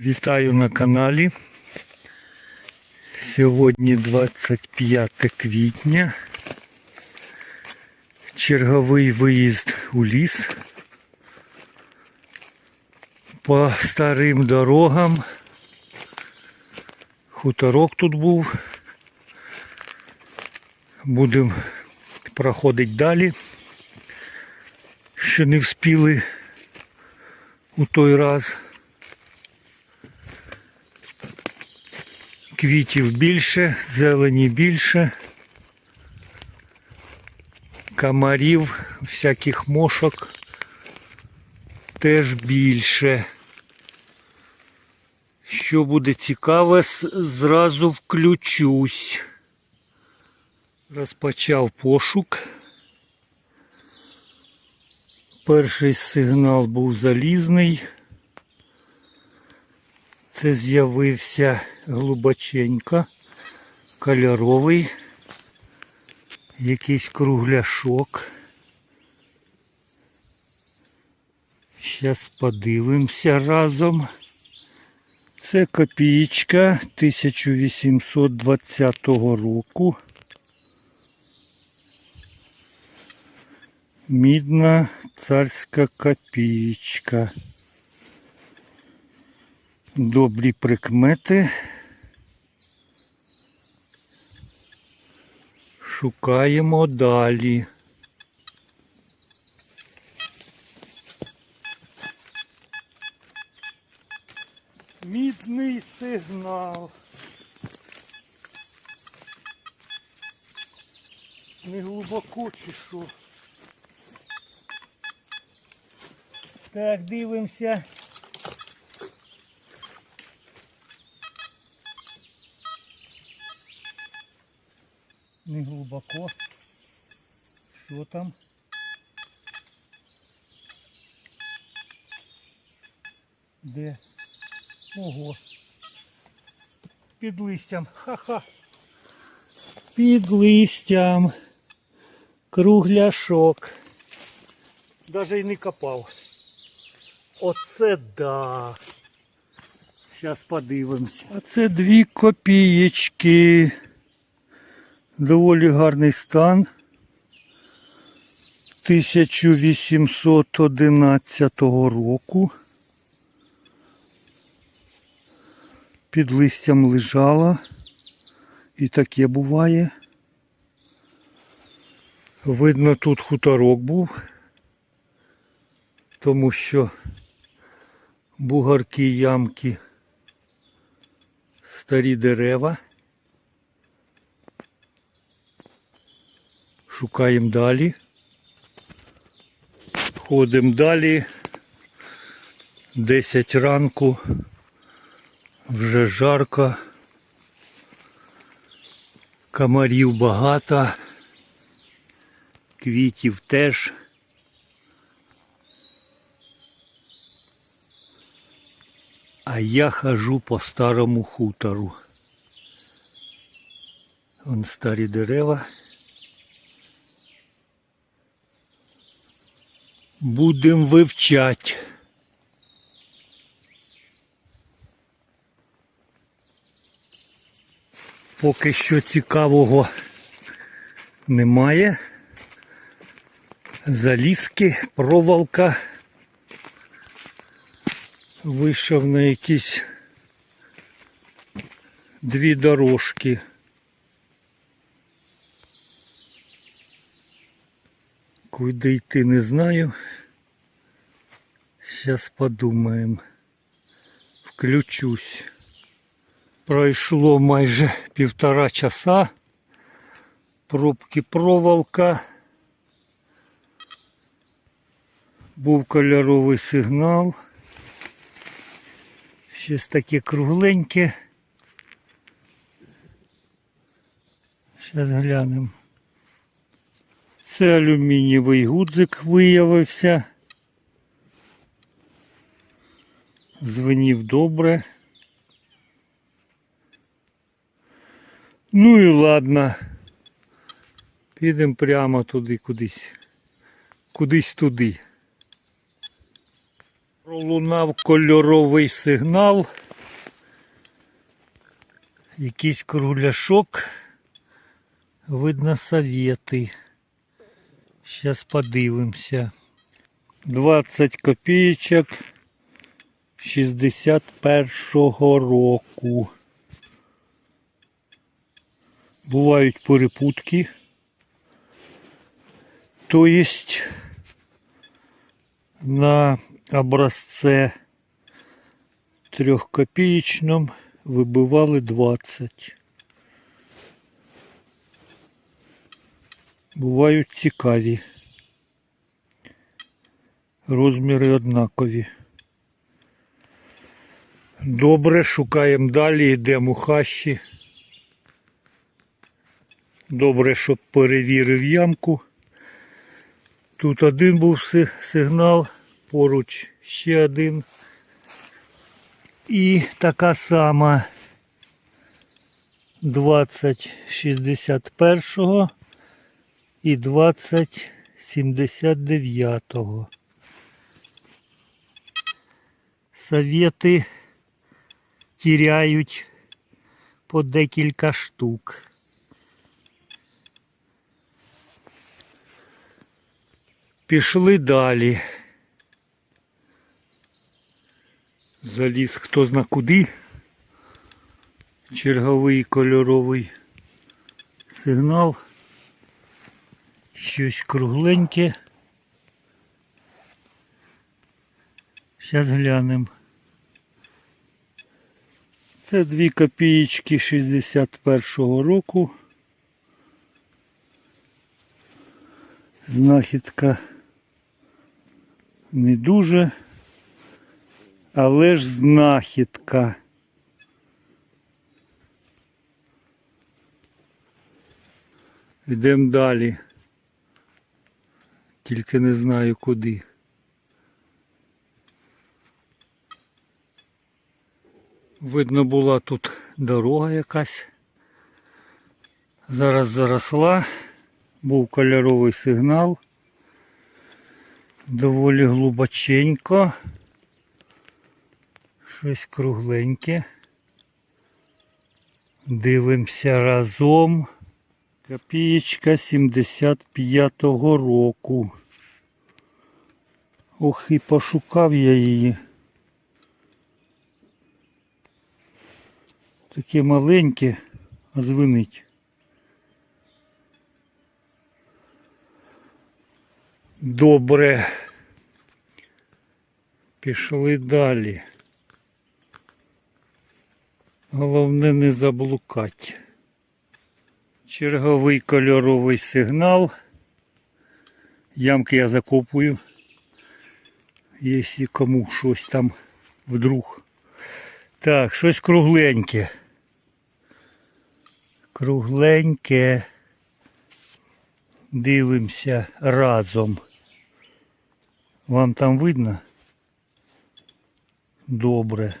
Вітаю на каналі. Сьогодні 25 квітня. Черговий виїзд у ліс. По старим дорогам. Хуторок тут був. Будемо проходити далі. Що не вспіли у той раз. Квітів більше, зелені більше, комарів, всяких мошок теж більше. Що буде цікаве, зразу включусь. Розпочав пошук. Перший сигнал був залізний. Це з'явився глибоченько, кольоровий, якийсь кругляшок. Зараз подивимося разом. Це копієчка 1820 року. Мідна царська копієчка. Добрі прикмети. Шукаємо далі. Мідний сигнал. Не глибоко чи що. Так, дивимося. Не глибоко. Що там? Де? Ого. Під листям. Ха-ха. Під листям. Кругляшок. Даже й не копав. Оце да. Зараз подивимось. А це дві копієчки. Доволі гарний стан. 1811 року. Під листям лежала. І таке буває. Видно, тут хуторок був, тому що бугарки, ямки, старі дерева. Шукаємо далі. Ходимо далі. 10 ранку. Вже жарко. Комарів багато. Квітів теж. А я хожу по старому хутору. Вон старі дерева. Будемо вивчати. Поки що цікавого немає. Залізки, проволока. Вийшов на якісь дві дорожки. Куди йти не знаю. Зараз подумаємо. Включусь. Пройшло майже півтора часа. Пробки проволока. Був кольоровий сигнал. Щось таке кругленьке. Зараз глянемо. Це алюмінієвий гудзик виявився. Звенів добре. Ну і ладно. Підемо прямо туди кудись. Кудись туди. Пролунав кольоровий сигнал. Якийсь кругляшок. Видно совєти. Зараз подивимося. 20 копійочок 61-го року. Бувають перепутки. То есть на образце трьохкопеечном вибивали 20. Бувають цікаві. Розміри однакові. Добре, шукаємо далі, йдемо у хащі. Добре, щоб перевірив ямку. Тут один був сигнал, поруч ще один. І така сама 2061 і 2079. Совєти тіряють по декілька штук. Пішли далі. Заліз хто зна куди. Черговий кольоровий сигнал. Щось кругленьке. Зараз глянемо. Це 2 копієчки 61-го року. Знахідка не дуже, але ж знахідка. Йдемо далі. Тільки не знаю куди. Видно була тут дорога якась. Зараз заросла. Був кольоровий сигнал. Доволі глибоченько. Щось кругленьке. Дивимося разом. Копієчка 75-го року. Ох, і пошукав я її. Таке маленьке, а звенить. Добре. Пішли далі. Головне не заблукати. Черговий кольоровий сигнал. Ямки я закопую. Якщо кому щось там вдруг. Так, щось кругленьке. Кругленьке. Дивимося разом. Вам там видно? Добре.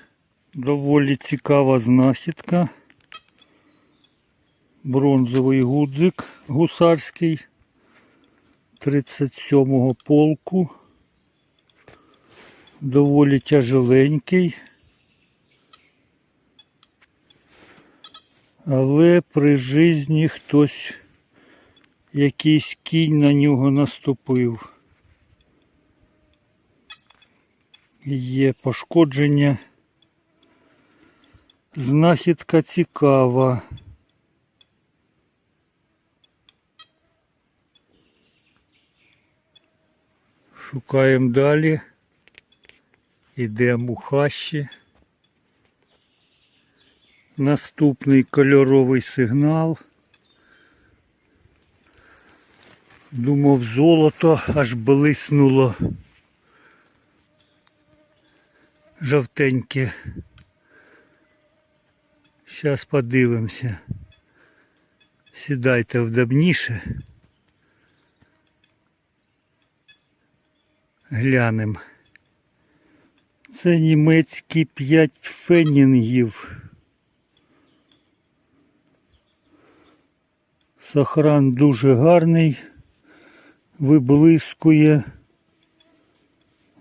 Доволі цікава знахідка. Бронзовий гудзик гусарський 37-го полку. Доволі тяжеленький. Але при житті хтось якийсь кінь на нього наступив. Є пошкодження. Знахідка цікава. Шукаємо далі. Ідемо у хащі. Наступний кольоровий сигнал. Думав золото аж блиснуло. Жовтеньке. Зараз подивимося. Сідайте вдобніше. Глянемо. Це німецькі 5 фенінгів. Сохран дуже гарний, виблискує.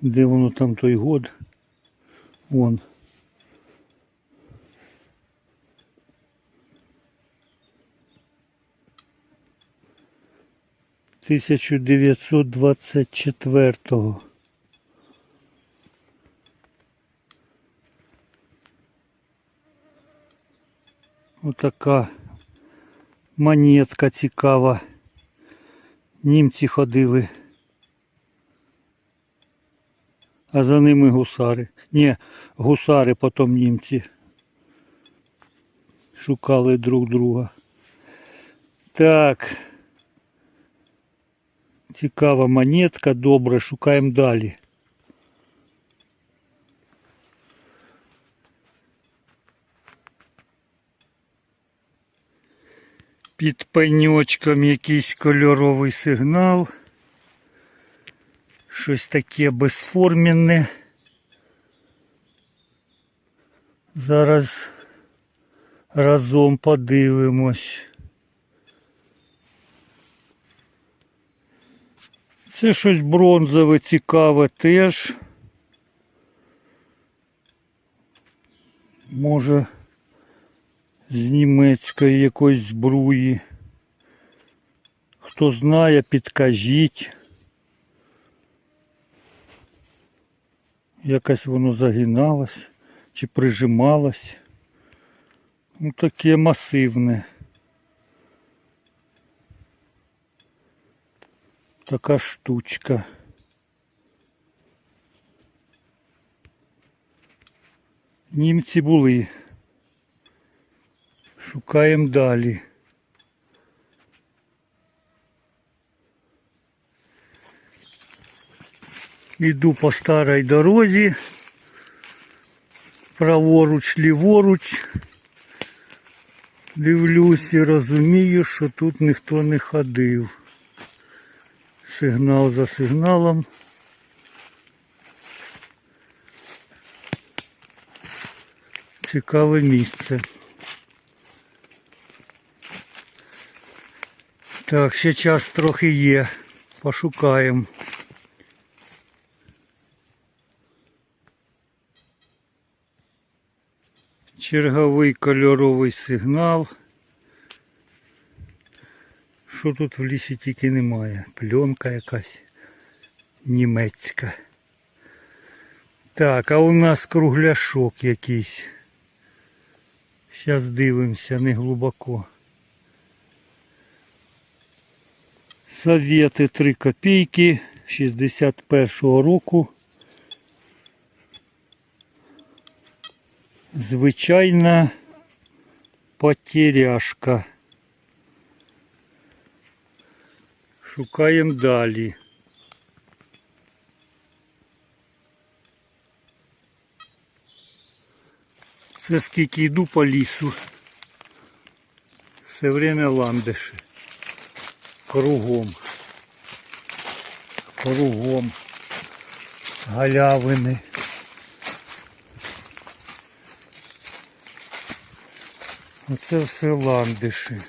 Де воно там той год? Вон. 1924. Отака монетка цікава. Німці ходили. А за ними гусари. Ні, гусари, потім німці. Шукали друг друга. Так. Цікава монетка, добре, шукаємо далі. Під пеньочком якийсь кольоровий сигнал. Щось таке безформенне. Зараз разом подивимось. Це щось бронзове цікаве теж. Може з німецької якоїсь збруї. Хто знає, підкажіть. Якось воно загиналось чи прижималось. Ну таке масивне. Така штучка. Німці були. Шукаємо далі. Іду по старій дорозі. Праворуч, ліворуч. Дивлюсь і розумію, що тут ніхто не ходив. Сигнал за сигналом. Цікаве місце. Так, ще час трохи є. Пошукаємо. Черговий кольоровий сигнал. Що тут в лісі тільки немає? Пленка якась німецька. Так, а у нас кругляшок якийсь. Зараз дивимося, не глибоко. Совети 3 копійки 61-го року. Звичайна потеряшка. Шукаємо далі. Це скільки йду по лісу. Все время ландиші. Кругом. Кругом. Галявини. Оце все ландиші.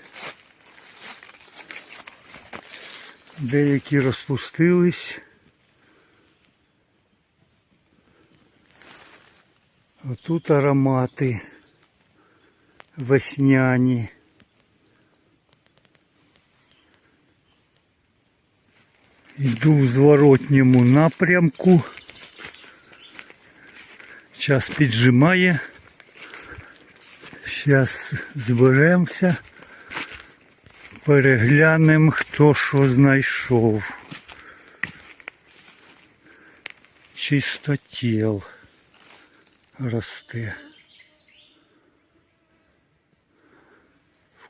Деякі розпустились. Отут аромати весняні. Йду в зворотньому напрямку. Час піджимає. Зараз зберемося. Переглянемо, хто що знайшов. Чистотіл росте.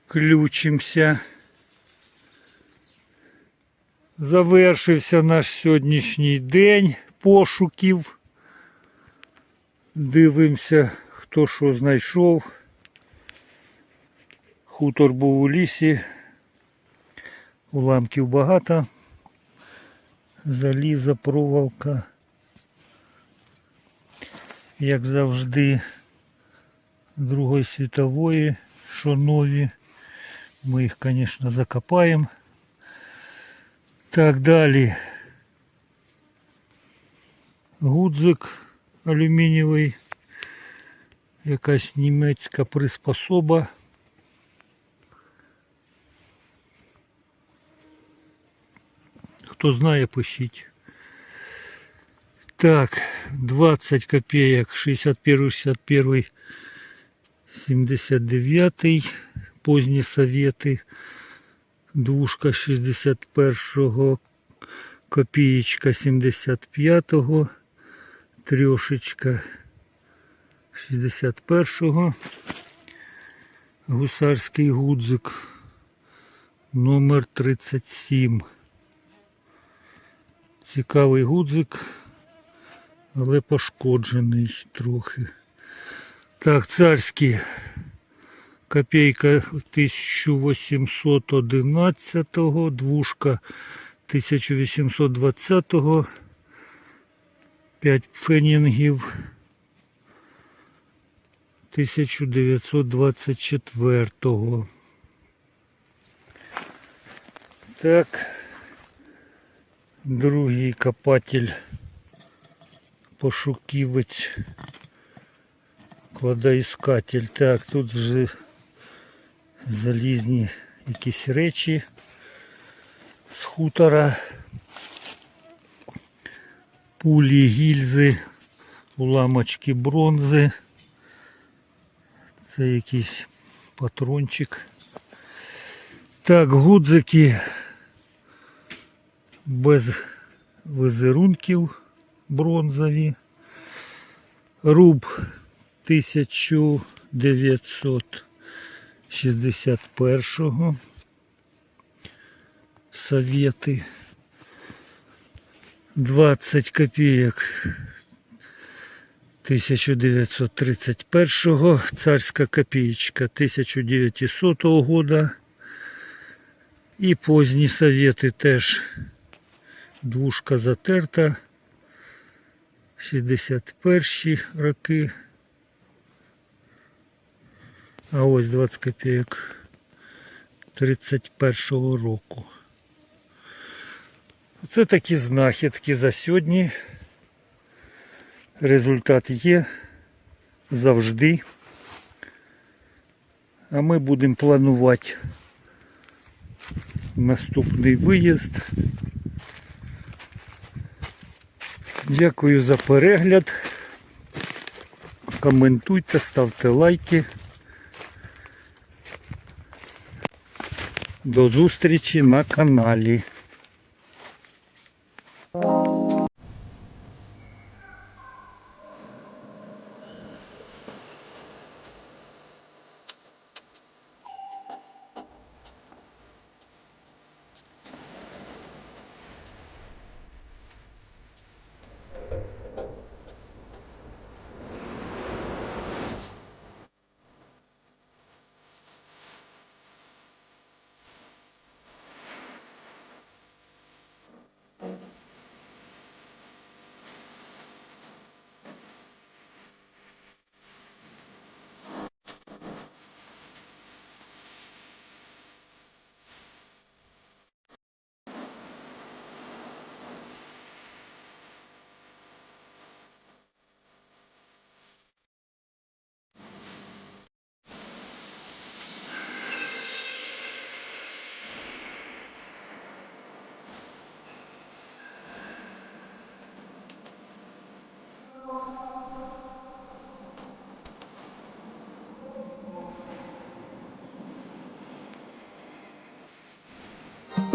Включимося. Завершився наш сьогоднішній день пошуків. Дивимося, хто що знайшов. Хутор був у лісі. Уламків багато. Заліза, проволока. Як завжди, Другої світової, що нові. Ми їх, звісно, закопаємо. Так, далі. Гудзик алюмінієвий. Якась німецька приспособа. Хто знає, пишіть. Так, 20 копеек, 61, 61, 79, поздні совети, двушка 61, копеечка 75, трьошечка 61, гусарський гудзик номер 37. Цікавий гудзик, але пошкоджений трохи. Так, царський копейка 1811, двушка 1820, 5 фенінгів 1924. Так, другий копатель, пошуківець, кладоіскатель. Так, тут вже залізні якісь речі з хутора, пулі, гільзи, уламочки бронзи. Це якийсь патрончик. Так, гудзики без візерунків бронзові. Руб 1961 Совети 20 копеек 1931 царська копеечка 1900 года. І позні совєти теж двушка затерта. 61 роки. А ось 20 копійок 31-го року. Це такі знахідки за сьогодні. Результат є завжди. А ми будемо планувати наступний виїзд. Дякую за перегляд. Коментуйте, ставте лайки. До зустрічі на каналі.